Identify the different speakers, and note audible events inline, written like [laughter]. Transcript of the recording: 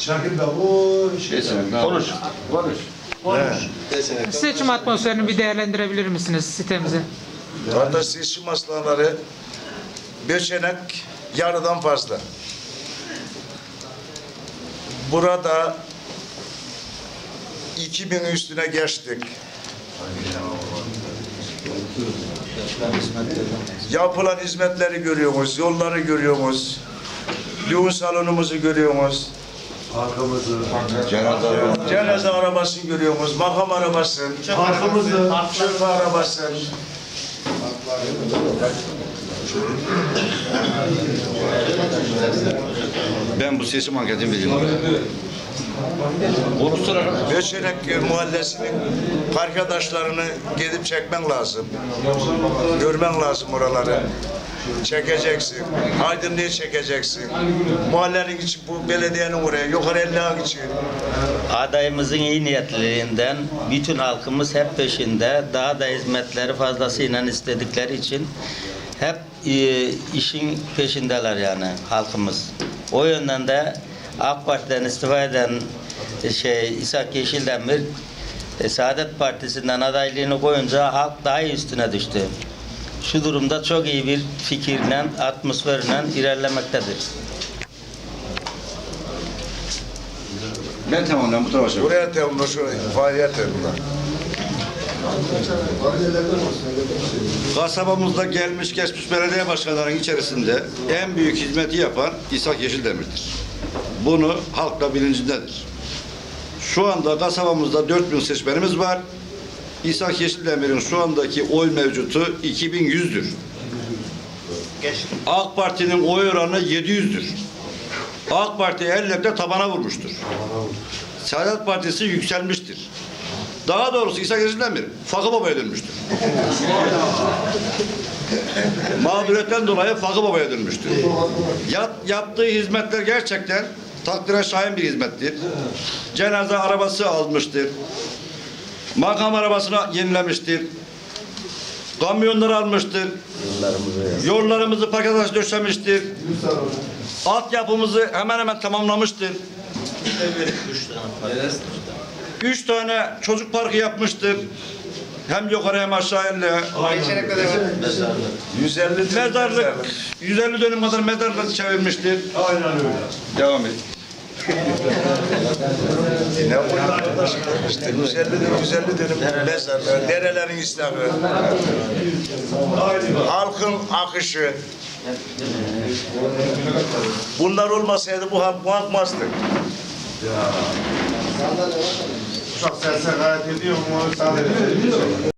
Speaker 1: Şakir de bu şey.
Speaker 2: Konuş. Konuş.
Speaker 3: Seçim atmosferini bir değerlendirebilir misiniz sitemizi?
Speaker 4: Kardeş seçim aslanları Beşenek yarıdan fazla. Burada 2000 üstüne geçtik. Yapılan hizmetleri görüyoruz, yolları görüyoruz. Düğün salonumuzu görüyoruz.
Speaker 1: Arkamızı.
Speaker 4: Cenaze arabasını görüyoruz, makam arabası,
Speaker 1: Arkamızı.
Speaker 4: şoför arabası.
Speaker 2: Ben bu seçim anketini vereyim. Konuşsana.
Speaker 4: Beşenek mahallesinin arkadaşlarını gidip çekmen lazım. Görmen lazım oraları. Çekeceksin. Aydınlığı çekeceksin. Mahallenin için bu belediyenin oraya yukarı elliğin için.
Speaker 5: Adayımızın iyi niyetliliğinden bütün halkımız hep peşinde. Daha da hizmetleri fazlasıyla istedikleri için hep e, işin peşindeler yani halkımız. O yönden de AK Parti'den istifa eden şey İshak Yeşildemir e, Saadet Partisi'nden adaylığını koyunca halk daha iyi üstüne düştü. Şu durumda çok iyi bir fikirle, atmosferle ilerlemektedir.
Speaker 2: Ben tamamladım bu tarafa.
Speaker 4: Buraya tevmur, şu faaliyet tevmur.
Speaker 2: Kasabamızda gelmiş geçmiş belediye başkanlarının içerisinde en büyük hizmeti yapan İshak Yeşildemir'dir. Bunu halk da bilincindedir. Şu anda kasabamızda 4000 seçmenimiz var. İshak Yeşildemir'in şu andaki oy mevcutu 2100'dür. AK Parti'nin oy oranı 700'dür. AK Parti elle tabana vurmuştur. Saadet Partisi yükselmiştir. Daha doğrusu İsa Yeşildemir Fakı Baba'ya dönmüştür. [laughs] Mağduriyetten dolayı Fakı Baba'ya dönmüştür. Yap, yaptığı hizmetler gerçekten takdire şayan bir hizmettir. Cenaze arabası almıştır. Makam arabasını yenilemiştir. Kamyonları almıştır. Yollarımızı paket döşemiştir. Altyapımızı hemen hemen tamamlamıştır. Üç tane çocuk parkı yapmıştır. Hem yukarı hem aşağı elle.
Speaker 4: 150 dönüm
Speaker 2: Mezarlık, 150 dönüm kadar mezarlık çevirmiştir.
Speaker 1: Aynen öyle.
Speaker 2: Devam et. [laughs]
Speaker 4: Ne bu arkadaş? İşte 150 dönüm, 150 dönüm mezarlar, derelerin islahı, halkın akışı. Bunlar olmasaydı bu halk muhatmazdı.
Speaker 1: Çok sen gayet ediyor mu? Sadece